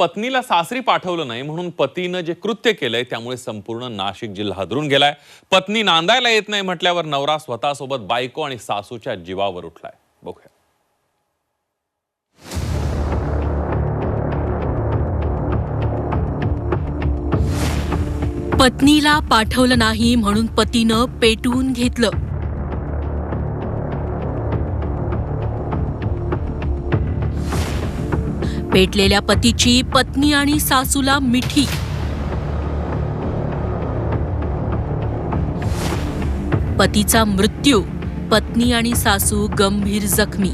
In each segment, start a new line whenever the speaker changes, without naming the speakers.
पत्नीला सासरी पाठवलं नाही म्हणून पतीनं जे कृत्य केलंय त्यामुळे संपूर्ण नाशिक जिल्हा हादरून गेलाय. पत्नी नांदायला येत नाही म्हटल्यावर नवरा स्वतःसोबत बायको आणि सासूच्या जीवावर उठलाय. बघूया.
पत्नीला पाठवलं नाही म्हणून पतीनं पेटवून घेतलं. पेटलेल्या पतीची पत्नी आणि सासूला मिठी. पतीचा मृत्यू पत्नी आणि सासू गंभीर जखमी.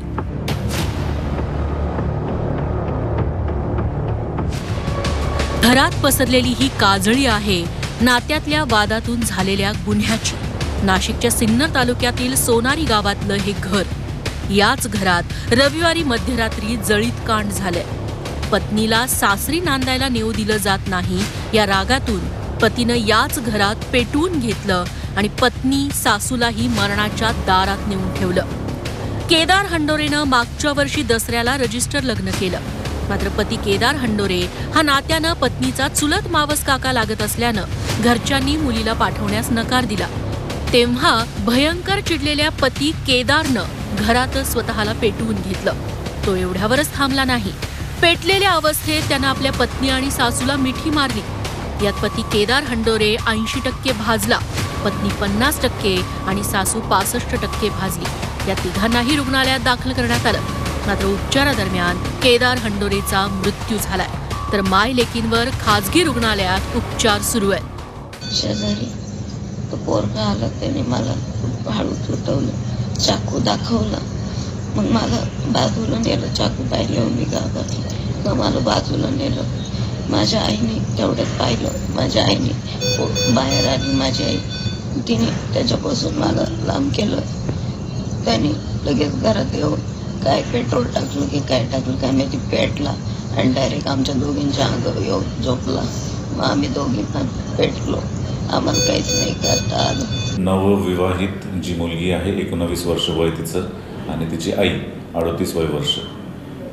घरात पसरलेली ही काजळी आहे नात्यातल्या वादातून झालेल्या गुन्ह्याची. नाशिकच्या सिन्नर तालुक्यातील सोनारी गावातलं हे घर. याच घरात रविवारी मध्यरात्री जळीत कांड झालंय. पत्नीला सासरी नांदायला नेऊ दिलं जात नाही या रागातून पतीनं याच घरात पेटवून घेतलं आणि पत्नी सासूलाही मरणाच्या दारात नेऊन ठेवलं. केदार हंडोरेनं मागच्या वर्षी दसऱ्याला रजिस्टर लग्न केलं. मात्र पती केदार हंडोरे हा नात्यानं पत्नीचा चुलत मावस काका लागत असल्यानं घरच्यांनी मुलीला पाठवण्यास नकार दिला. तेव्हा भयंकर चिडलेल्या पती केदारनं घरातच स्वतःला पेटवून घेतलं. तो एवढ्यावरच थांबला नाही. पेटलेल्या अवस्थेत त्यानं आपल्या पत्नी आणि सासूला मिठी मारली. यात पती केदार हंडोरे ऐंशी टक्के भाजला पत्नी पन्नास टक्के आणि सासू पासष्ट टक्के भाजली. या तिघांनाही रुग्णालयात दाखल करण्यात आलं. मात्र उपचारादरम्यान केदार हंडोरेचा मृत्यू झालाय. तर माय लेकींवर खाजगी रुग्णालयात उपचार सुरू आहेत.
शेजारी तो पोरगा आला त्याने मला खूप हळू तुटवलं चाकू दाखवला. मग मला बाजूला नेलं चाकू पाहिलं मी घाबरले मग मला बाजूला नेलं. माझ्या आईने तेवढ्यात पाहिलं. माझ्या आईने बाहेर आली. माझी आई तिने त्याच्यापासून मला लांब केलं. त्याने लगेच घरात येऊन काय पेट्रोल टाकलं की काय टाकलं काय माहिती पेटला आणि डायरेक्ट आमच्या दोघींच्या अंगावर येऊन झोपला. मग आम्ही दोघी पण पेटलो. आम्हाला काहीच नाही करता आलं.
नवविवाहित जी मुलगी आहे एकोणावीस वर्ष वय तिचं आणि तिची आई अडतीस वय वर्ष.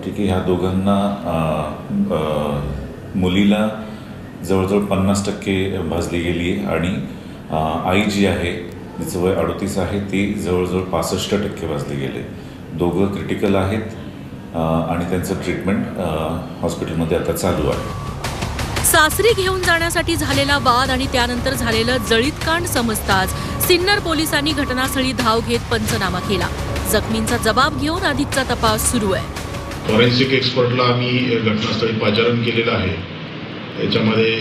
ठीक आहे ह्या दोघांना मुलीला जवळजवळ पन्नास टक्के भाजली गेली आहे आणि आई जी आहे तिचं वय अडतीस आहे ती जवळजवळ पासष्ट टक्के भाजली गेले दोघं क्रिटिकल आहेत आणि त्यांचं ट्रीटमेंट हॉस्पिटलमध्ये आता चालू आहे.
सासरी घेऊन जाण्यासाठी झालेला वाद आणि त्यानंतर झालेलं जळीत कांड समजताच सिन्नर पोलिसांनी घटनास्थळी धाव घेत पंचनामा केला. जखमींचा जबाब घेऊन अधिकचा तपास सुरू आहे.
फॉरेन्सिक एक्सपर्टला आम्ही घटनास्थळी पाचारण केलेलं आहे. त्याच्यामध्ये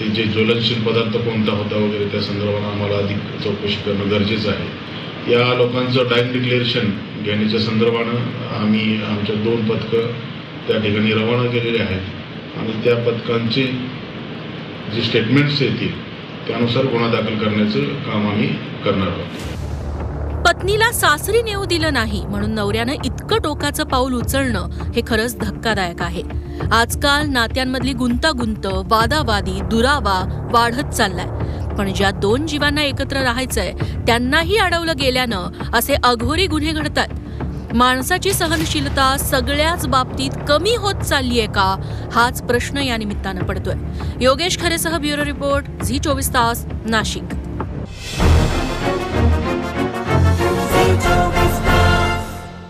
ते जे ज्वलनशील पदार्थ कोणता होता वगैरे त्या संदर्भात आम्हाला अधिक चौकशी करणं गरजेचं आहे. या लोकांचं टाईम डिक्लेरेशन घेण्याच्या संदर्भानं आम्ही आमच्या दोन पथकं त्या ठिकाणी रवाना केलेले आहेत. आणि त्या पथकांचे जे स्टेटमेंट्स येतील त्यानुसार गुन्हा दाखल करण्याचं काम आम्ही करणार आहोत.
पत्नीला सासरी नेऊ दिलं नाही म्हणून नवऱ्यानं इतकं टोकाचं पाऊल उचलणं हे खरंच धक्कादायक आहे. आजकाल नात्यांमधली गुंतागुंत वादावादी दुरावा वाढत चाललाय. पण ज्या दोन जीवांना एकत्र राहायचंय त्यांनाही अडवलं गेल्यानं असे अघोरी गुन्हे घडतात माणसाची सहनशीलता सगळ्याच बाबतीत कमी होत चाललीय का? हाच प्रश्न या निमित्तानं पडतोय. योगेश खरेसह ब्युरो रिपोर्ट झी चोवीस तास नाशिक.